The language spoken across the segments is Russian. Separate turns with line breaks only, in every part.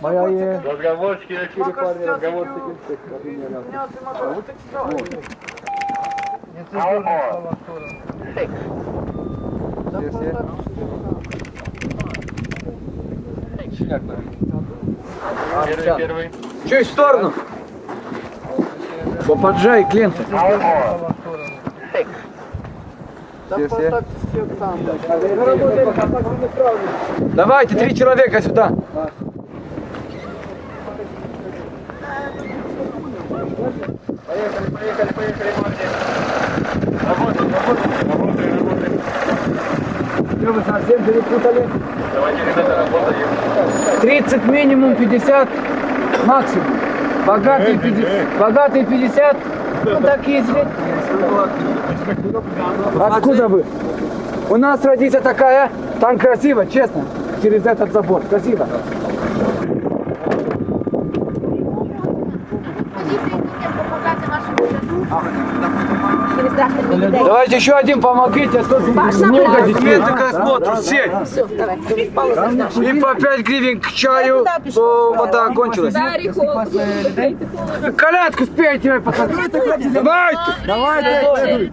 Моя.
Разговорчики, я чую, парни, разговорчики. Первый, первый.
Чуть в сторону. Попаджай клиента. Давайте, три человека сюда.
Поехали, поехали, поехали, молодец. Работаем, работаем, работаем, работаем.
Что вы совсем перепутали?
Давайте, ребята, работаем.
30 минимум, 50 максимум. Богатые 50, богатые 50, ну такие средние. Откуда вы? У нас традиция такая, там красиво, честно, через этот забор. Красиво. Давайте еще один помогите, а то. Документы смотрят, все.
Все, давай.
И по 5 гривен к чаю, то вода кончилась. Колядку спейте. Давайте. Давайте.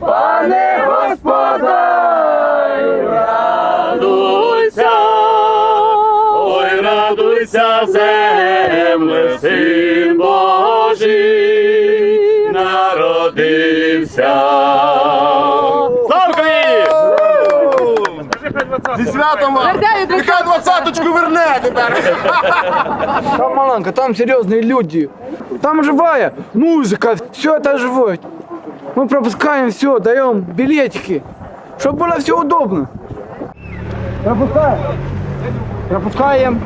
Пане Господа,
Радуйся, ой, радуйся, земле, син Божий Зі святом! Нехай двадцяточку верне тепер!
Там маланка, там серьезные люди. Там живая музыка, все это живое. Мы пропускаем все, даем билетики, чтобы было все удобно. Пропускаем. Пропускаем.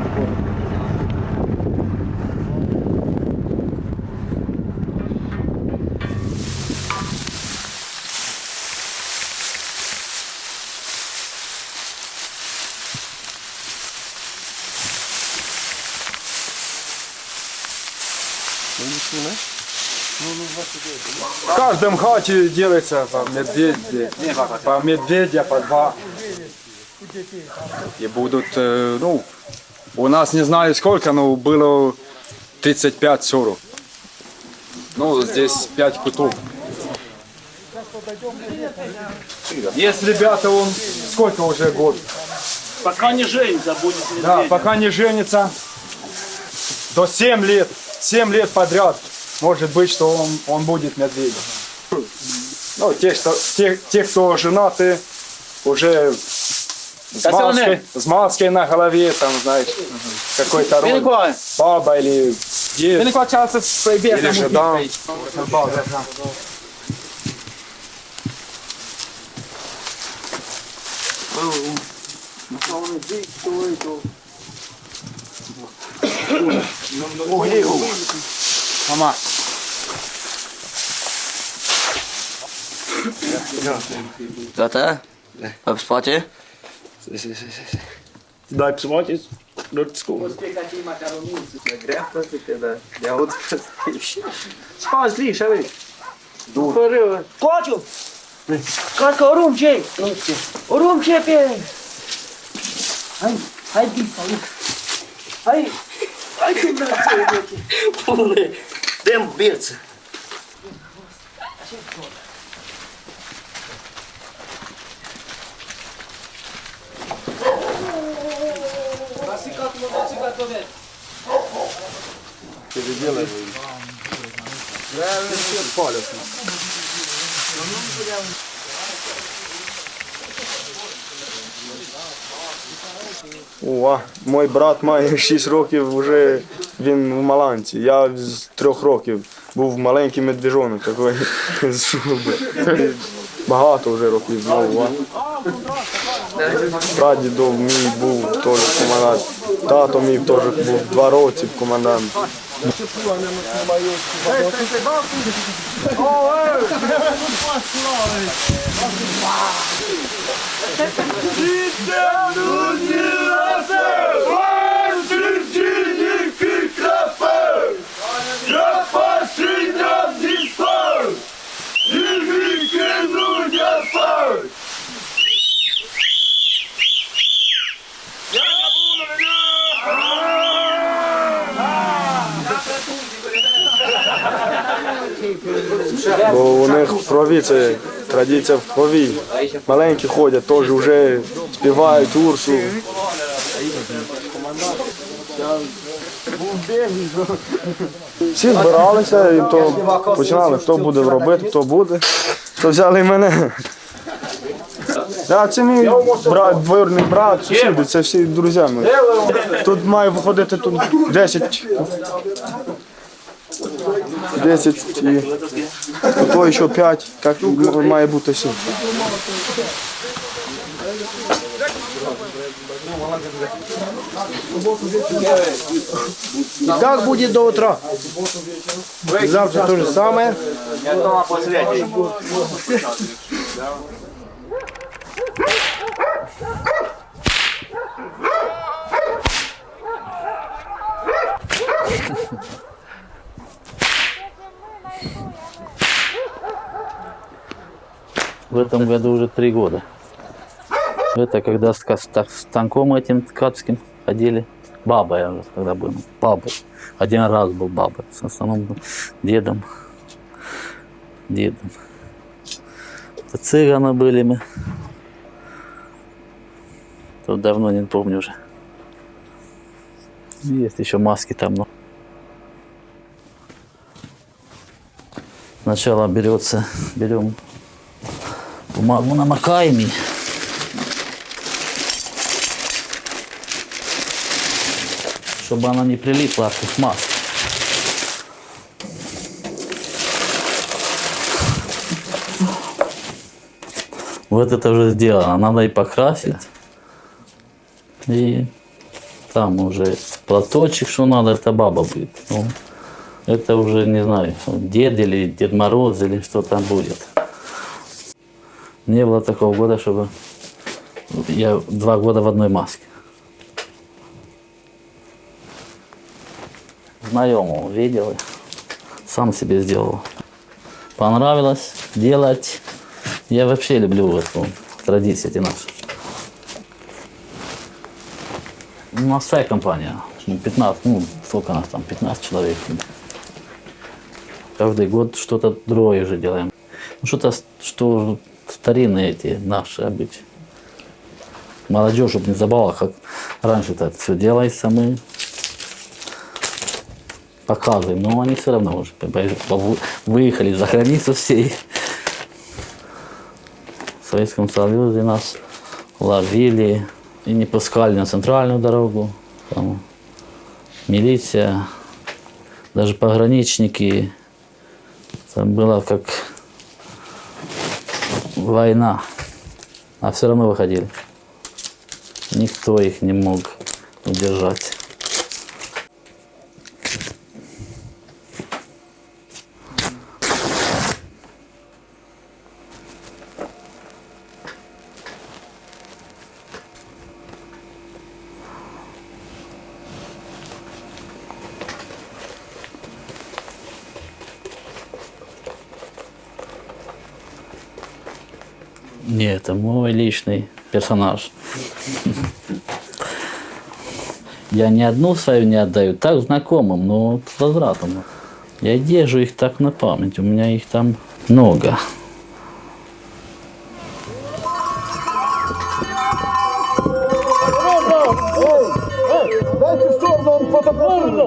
В каждом хате делается по медведя, по медведя, по два. И будут, э, ну, у нас не знаю сколько, но было 35-40. Ну, здесь 5 кутов. Есть ребята, он сколько уже год?
Пока не женится, будет
Да,
медведь.
пока не женится, до 7 лет, 7 лет подряд, может быть, что он, он будет медведем. Ну, те, что, те, те, кто женаты, уже с маской, с маской на голове, там, знаешь, какой-то роль, баба или дед, или Morreu. Vamos
lá. Já tá?
tá? É. Vai
pro spot aí? Sim, sim, sim. Dá pro spot isso? Não, desculpa. Você fica aqui macarrão nisso. É grefa, você tem da... É outro castigo.
Spaz lixo, aí. Dur. Correu. Código! Caraca, orumce! Orumce pe... Hai, hai, hai, hai, Дайте на це Повне. Дем биться. Переделаем. Правильно, все палец.
О, мой брат має 6 років, вже він в Маланці. Я з трьох років був маленький медвіжонок такий з шуби. Багато вже років знову. Прадідов мій був теж командант. Тато мій теж був два роки командант. Бо у них в крові це традиція в крові. Маленькі ходять, теж вже співають урсу. Всі збиралися і то починали, хто буде робити, хто буде. То взяли мене. Да, це мій брат, двоюрідний брат, сусіди, це всі друзі мої. Тут має виходити тут 10. 10 і то ще 5, як має бути всі.
Так будет до утра. Завтра то же самое.
В этом году уже три года. Это когда с, с с станком этим ткацким ходили. Баба я уже тогда был. Бабой. Один раз был бабой. В основном дедом. Дедом. Это цыганы были мы. Тут давно не помню уже. Есть еще маски там, но. Сначала берется, берем бумагу намокаем и чтобы она не прилипла к маске. Вот это уже сделано. Надо и покрасить. И там уже платочек, что надо, это баба будет. Ну, это уже, не знаю, дед или Дед Мороз, или что там будет. Не было такого года, чтобы я два года в одной маске. Знакомого видел, сам себе сделал. Понравилось делать. Я вообще люблю эту традицию эти наши. У нас вся компания, ну, 15, ну, сколько нас там, 15 человек. Каждый год что-то другое же делаем. Ну, что-то, что старинные эти наши обычаи. Молодежь, чтобы не забыла, как раньше это все делается, мы показываем, но они все равно уже выехали за границу все. В Советском Союзе нас ловили и не пускали на центральную дорогу. Там милиция, даже пограничники. Там было как война, а все равно выходили. Никто их не мог удержать. Нет, это мой личный персонаж. Я ни одну свою не отдаю, так знакомым, но с возвратом. Я держу их так на память, у меня их там много.
Mai piesa mu cupcioni,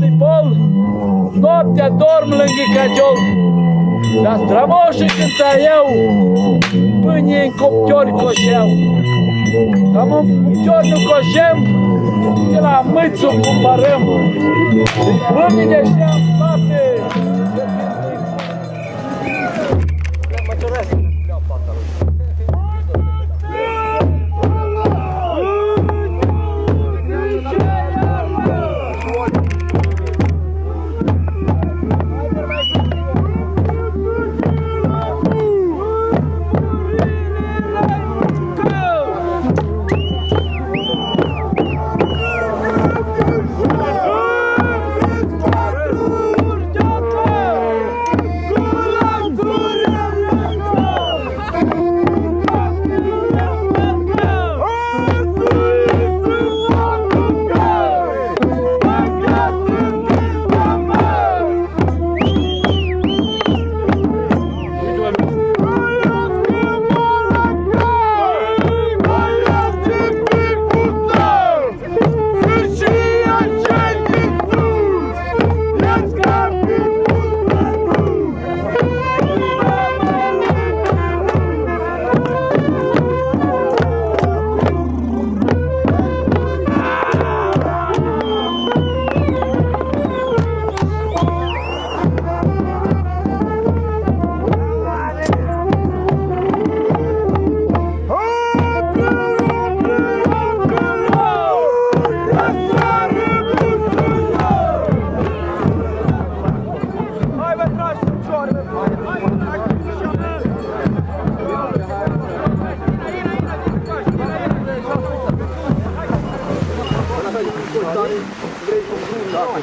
cagiol, noaptea dorm lângă cagiol. Dar strămoșii cânta eu, pâine în coptiori coșeau. Cam în coptiori nu coșem, de la mâțul cumpărăm. Pâinile și-am toate. Стати.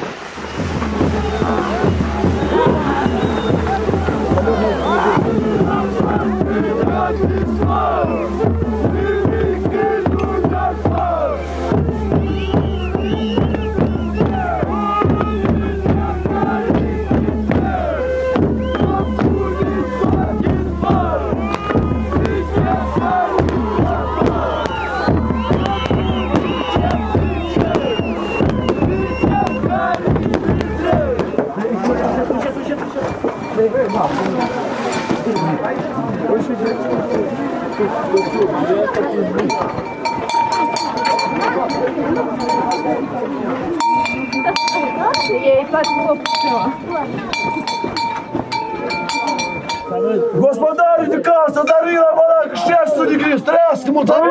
Господарю дикався, дарила вона щастя дикрі, стрескому тобі.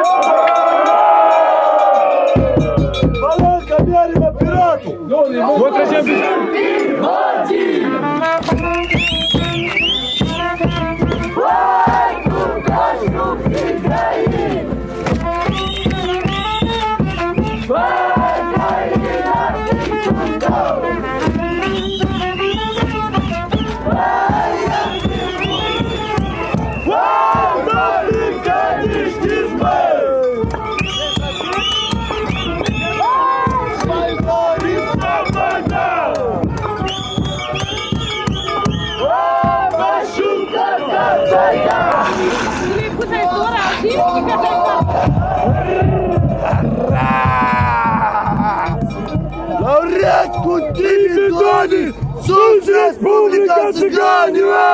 Баланка б'ярima пірату. Лауреат Кутили Дони, Сус Республика Цыганева!